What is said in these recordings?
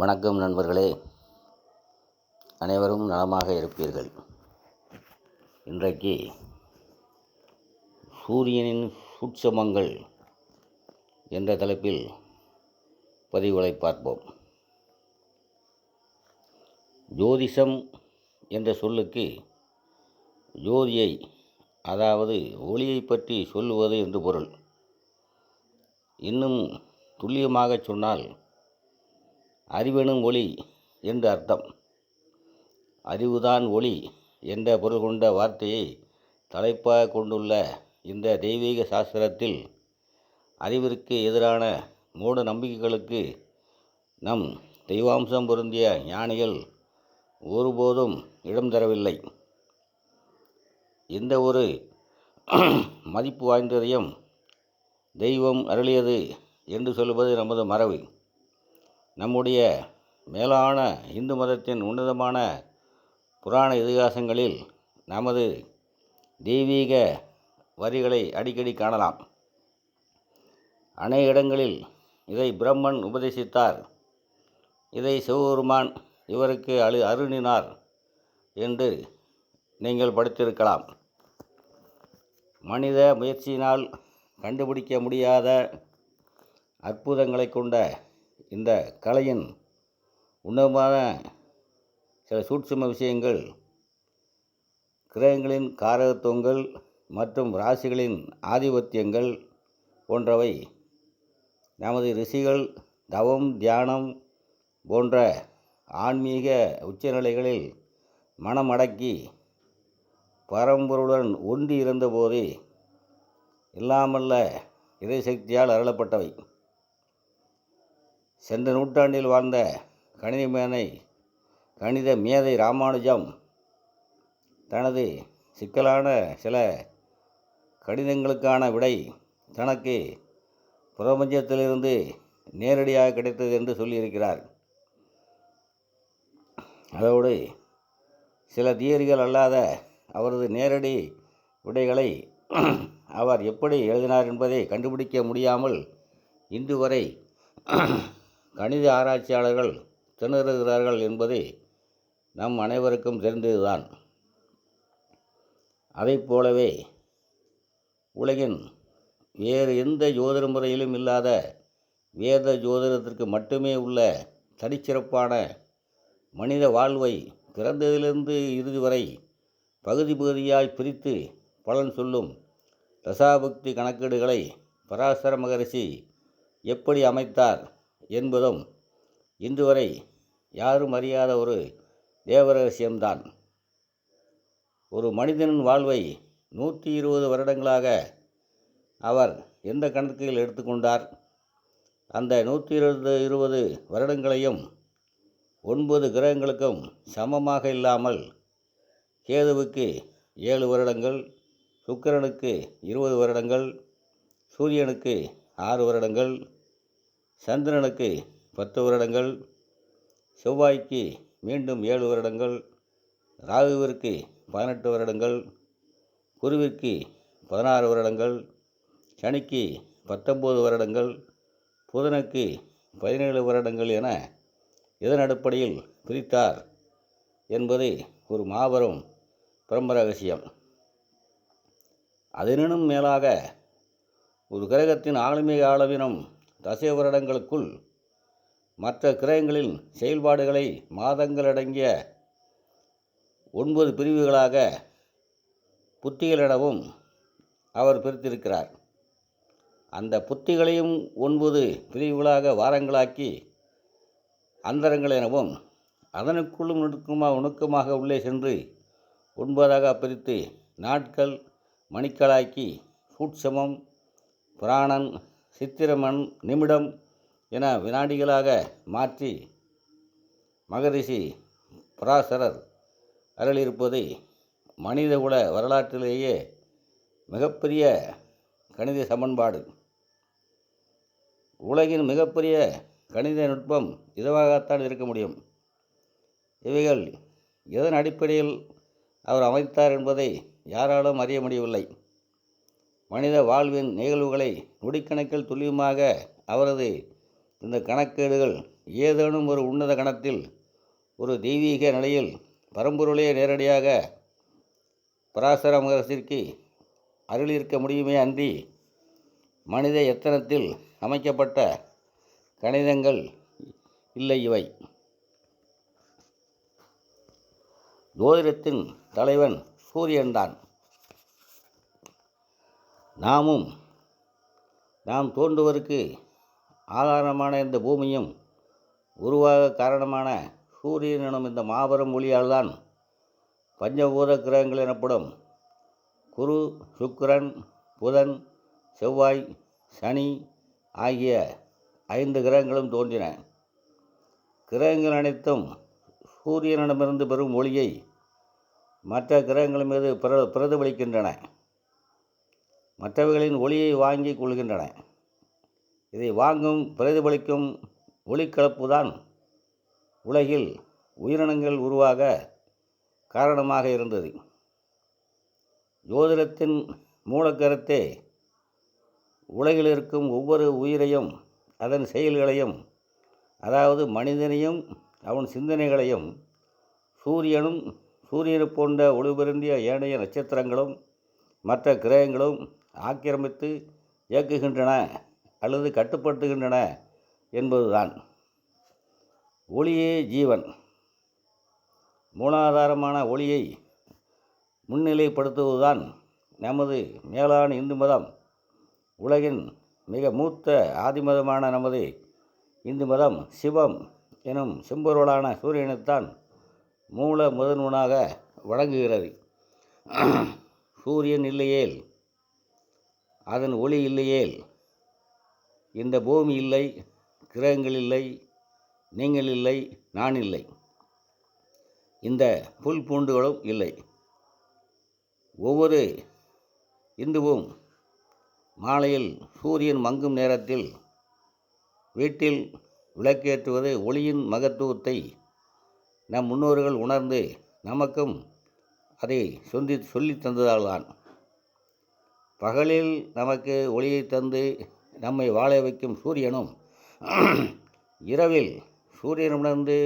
வணக்கம் நண்பர்களே. அனைவரும் நலமாக இருப்பீர்கள். இன்றைக்கு சூரியனின் சூட்சமங்கள் என்ற தலைப்பில் பதிவுகளை பார்ப்போம். ஜோதிஷம் என்ற சொல்லுக்கு ஜோதியை அதாவது ஒளியை பற்றி சொல்லுவது என்று பொருள். இன்னும் துல்லியமாகச் சொன்னால் அறிவெனும் ஒளி என்று அர்த்தம். அறிவுதான் ஒளி என்ற பொருள் கொண்ட வார்த்தையை தலைப்பாக கொண்டுள்ள இந்த தெய்வீக சாஸ்திரத்தில் அறிவிற்கு எதிரான மூட நம்பிக்கைகளுக்கு நம் தெய்வாம்சம் பொருந்திய ஞானிகள் ஒருபோதும் இடம் தரவில்லை. எந்த ஒரு மதிப்பு வாய்ந்ததையும் தெய்வம் அருளியது என்று சொல்வது நமது மரபு. நம்முடைய மேலான இந்து மதத்தின் உன்னதமான புராண இதிகாசங்களில் நமது தெய்வீக வரிகளை அடிக்கடி காணலாம். அநேக இடங்களில் இதை பிரம்மன் உபதேசித்தார். இதை சிவபெருமான் இவருக்கு அழு அருணினார் என்று நீங்கள் படித்திருக்கலாம். மனித முயற்சியினால் கண்டுபிடிக்க முடியாத அற்புதங்களை கொண்ட இந்த கலையின் உன்னதமான சில சூட்சும விஷயங்கள் கிரகங்களின் காரகத்துவங்கள் மற்றும் ராசிகளின் ஆதிபத்தியங்கள் போன்றவை நமது ரிஷிகள் தவம் தியானம் போன்ற ஆன்மீக உச்சநிலைகளில் மனமடக்கி பரம்பொருளுடன் ஒன்றி இருந்தபோது இல்லாமல்ல இறைசக்தியால் அருளப்பட்டவை. சென்ற நூற்றாண்டில் வாழ்ந்த கணித மேனை கணித மேதை ராமானுஜம் தனது சிக்கலான சில கடிதங்களுக்கான விடை தனக்கு பிரபஞ்சத்திலிருந்து நேரடியாக கிடைத்தது என்று சொல்லியிருக்கிறார். அதோடு சில தியரிகள் அல்லாத அவரது நேரடி விடைகளை அவர் எப்படி எழுதினார் என்பதை கண்டுபிடிக்க முடியாமல் இன்று வரை கணித ஆராய்ச்சியாளர்கள் திணறுகிறார்கள் என்பதை நம் அனைவருக்கும் தெரிந்ததுதான். அதைப் போலவே உலகின் வேறு எந்த ஜோதிட முறையிலும் இல்லாத வேத ஜோதிடத்திற்கு மட்டுமே உள்ள தனிச்சிறப்பான மனித வாழ்வை பிறந்ததிலிருந்து இறுதி வரை பகுதி பகுதியாய் பிரித்து பலன் சொல்லும் தசாபக்தி கணக்கீடுகளை பராசர மகரிஷி எப்படி அமைத்தார்? என்பதும் இன்றுவரை யாரும் அறியாத ஒரு தேவரகசியம்தான். ஒரு மனிதனின் வாழ்வை நூற்றி இருபது வருடங்களாக அவர் எந்த கணக்கில் எடுத்துக்கொண்டார் அந்த நூற்றி இருபது இருபது வருடங்களையும் ஒன்பது கிரகங்களுக்கும் சமமாக இல்லாமல் கேதுவுக்கு ஏழு வருடங்கள் சுக்கிரனுக்கு இருபது வருடங்கள் சூரியனுக்கு ஆறு வருடங்கள் சந்திரனுக்கு பத்து வருடங்கள் செவ்வாய்க்கு மீண்டும் ஏழு வருடங்கள் ராகுவிற்கு பதினெட்டு வருடங்கள் குருவிற்கு பதினாறு வருடங்கள் சனிக்கு பத்தொம்போது வருடங்கள் புதனுக்கு பதினேழு வருடங்கள் என இதன் அடிப்படையில் பிரித்தார் என்பது ஒரு மாபெரும் பிரம்ம ரகசியம். அதனினும் மேலாக ஒரு கிரகத்தின் ஆளுமை அளவினும் தசை வருடங்களுக்குள் மற்ற கிரகங்களின் செயல்பாடுகளை மாதங்களடங்கிய ஒன்பது பிரிவுகளாக புத்திகளிடவும் அவர் பிரித்திருக்கிறார். அந்த புத்திகளையும் ஒன்பது பிரிவுகளாக வாரங்களாக்கி அந்தரங்கள் எனவும் அதனுக்குள்ளும் நுணுக்கமாக நுணுக்கமாக உள்ளே சென்று ஒன்பதாக பிரித்து நாட்கள் மணிக்களாக்கி சூட்சமம் புராணன் சித்திரமன் நிமிடம் என வினாடிகளாக மாற்றி மகரிஷி பராசரர் அருளிருப்பதை மனிதகுல வரலாற்றிலேயே மிகப்பெரிய கணித சமன்பாடு. உலகின் மிகப்பெரிய கணித நுட்பம் இதுவாகத்தான் இருக்க முடியும். இவைகள் எதன் அடிப்படையில் அவர் அமைத்தார் என்பதை யாராலும் அறிய முடியவில்லை. மனித வாழ்வின் நிகழ்வுகளை நொடிக்கணக்கில் துல்லியமாக அவரது இந்த கணக்கேடுகள் ஏதேனும் ஒரு உன்னத கணத்தில் ஒரு தெய்வீக நிலையில் பரம்பொருளே நேரடியாக பராசர மகர்ஷிற்கு அருளியிருக்க முடியுமே அன்றி மனித எத்தனத்தில் அமைக்கப்பட்ட கணிதங்கள் இல்லை இவை. ஜோதிடத்தின் தலைவன் சூரியன்தான். நாமும் நாம் தோன்றுவதற்கு ஆதாரமான இந்த பூமியும் உருவாக காரணமான சூரியன் எனும் இந்த மாபெரும் ஒளியால்தான் பஞ்சபூத கிரகங்கள் எனப்படும். குரு சுக்கிரன் புதன் செவ்வாய் சனி ஆகிய ஐந்து கிரகங்களும் தோன்றின. கிரகங்கள் அனைத்தும் சூரியனிடமிருந்து பெறும் ஒளியை மற்ற கிரகங்கள் மீது பிர பிரதிபலிக்கின்றன. மற்றவைகளின் ஒளியை வாங்கி கொள்கின்றன. இதை வாங்கும் பிரதிபலிக்கும் ஒளிக்கலப்புதான் உலகில் உயிரினங்கள் உருவாக காரணமாக இருந்தது. ஜோதிடத்தின் மூலக்கருத்தே உலகில் இருக்கும் ஒவ்வொரு உயிரையும் அதன் செயல்களையும் அதாவது மனிதனையும் அவன் சிந்தனைகளையும் சூரியனும் சூரியனை போன்ற ஒளிபெருந்திய ஏனைய நட்சத்திரங்களும் மற்ற கிரகங்களும் ஆக்கிரமித்து இயக்குகின்றன அல்லது கட்டுப்படுத்துகின்றன என்பதுதான். ஒளியே ஜீவன். மூலாதாரமான ஒளியை முன்னிலைப்படுத்துவதுதான் நமது மேலான இந்து மதம். உலகின் மிக மூத்த ஆதிமதமான நமது இந்து மதம் சிவம் எனும் செம்பொருளான சூரியனைத்தான் மூல முதன்வனாக வழங்குகிறது. சூரியன் இல்லையேல் அதன் ஒளி இல்லையேல் இந்த பூமி இல்லை கிரகங்கள் இல்லை நீங்கள் இல்லை நான் இல்லை. இந்த புல் பூண்டுகளும் இல்லை. ஒவ்வொரு இந்துவும் மாலையில் சூரியன் மங்கும் நேரத்தில் வீட்டில் விளக்கேற்றுவது ஒளியின் மகத்துவத்தை நம் முன்னோர்கள் உணர்ந்து நமக்கும் அதை சொல்லி சொல்லித் தந்ததால்தான். பகலில் நமக்கு ஒளியை தந்து நம்மை வாழ வைக்கும் சூரியனும் இரவில் சூரியனிடமிருந்து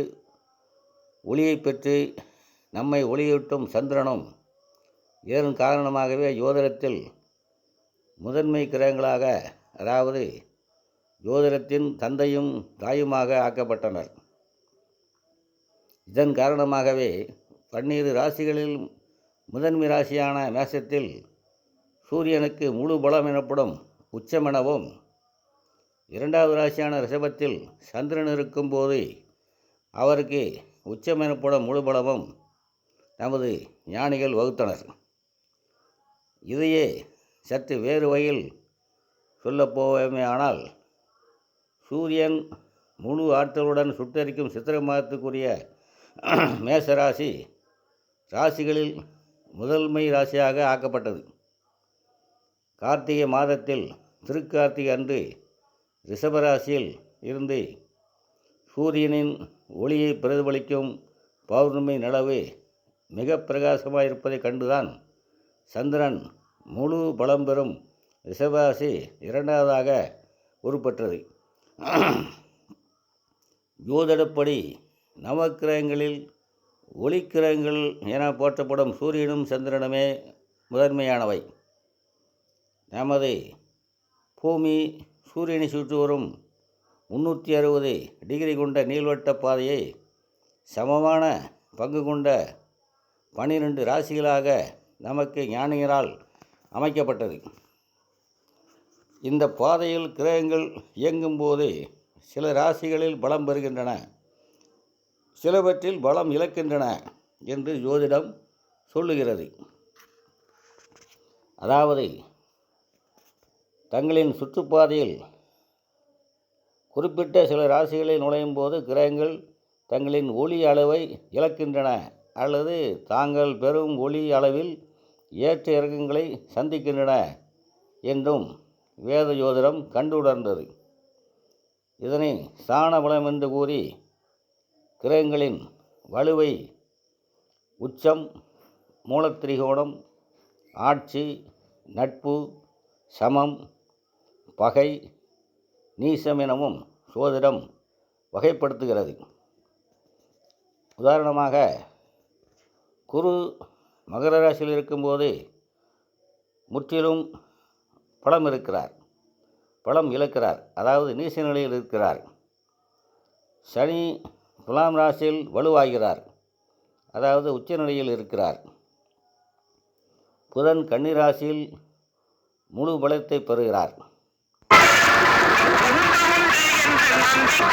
ஒளியை பெற்று நம்மை ஒளியூட்டும் சந்திரனும் இதன் காரணமாகவே ஜோதிடத்தில் முதன்மை கிரகங்களாக அதாவது ஜோதிடத்தின் தந்தையும் தாயுமாக ஆக்கப்பட்டனர். இதன் காரணமாகவே பன்னிரு ராசிகளில் முதன்மை ராசியான மேசத்தில் சூரியனுக்கு முழு பலம் எனப்படும் உச்சமெனவும் இரண்டாவது ராசியான ரிஷபத்தில் சந்திரன் இருக்கும்போது அவருக்கு உச்சம் எனப்படும் முழு பலமும் நமது ஞானிகள் வகுத்தனர். இதையே சற்று வேறு வகையில் சொல்லப்போவேமே ஆனால் சூரியன் முழு ஆற்றலுடன் சுட்டரிக்கும் சித்திரை மாதத்துக்குரிய மேசராசி ராசிகளில் முதன்மை ராசியாக ஆக்கப்பட்டது. கார்த்திகை மாதத்தில் திருக்கார்த்திகை அன்று ரிஷபராசியில் இருந்து சூரியனின் ஒளியை பிரதிபலிக்கும் பௌர்ணமி நிலவு மிக பிரகாசமாக இருப்பதைக் கண்டுதான் சந்திரன் முழு பலம் பெறும் ரிஷபராசி இரண்டாவதாக உருப்பெற்றது. ஜோதிடப்படி நவக்கிரகங்களில் ஒளிக்கிரகங்கள் என போற்றப்படும் சூரியனும் சந்திரனுமே முதன்மையானவை. நமது பூமி சூரியனை சுற்றி வரும் முந்நூற்றி அறுபது டிகிரி கொண்ட நீள்வட்ட பாதையை சமமான பங்கு கொண்ட பனிரெண்டு ராசிகளாக நமக்கு ஞானிகரால் அமைக்கப்பட்டது. இந்த பாதையில் கிரகங்கள் இயங்கும்போது சில ராசிகளில் பலம் பெறுகின்றன சிலவற்றில் பலம் இழக்கின்றன என்று ஜோதிடம் சொல்லுகிறது. அதாவது தங்களின் சுற்றுப்பாதையில் குறிப்பிட்ட சில ராசிகளில் நுழையும் போது கிரகங்கள் தங்களின் ஒளி அளவை இழக்கின்றன அல்லது தாங்கள் பெறும் ஒளி அளவில் ஏற்ற இறக்கங்களை சந்திக்கின்றன என்றும் வேத ஜோதிடம் கண்டுணர்ந்தது. இதனை சாணபலம் பலம் என்று கூறி கிரகங்களின் வலுவை உச்சம் மூலத்திரிகோணம் ஆட்சி நட்பு சமம் பகை நீசம் எனவும் சோதிடம் வகைப்படுத்துகிறது. உதாரணமாக குரு மகர ராசியில் இருக்கும்போது முற்றிலும் பலம் இருக்கிறார். பலம் இழக்கிறார். அதாவது நீச நிலையில் இருக்கிறார். சனி துலாம் ராசியில் வலுவாகிறார். அதாவது உச்ச நிலையில் இருக்கிறார். புதன் கன்னி ராசியில் முழு பலத்தை பெறுகிறார். Sunday.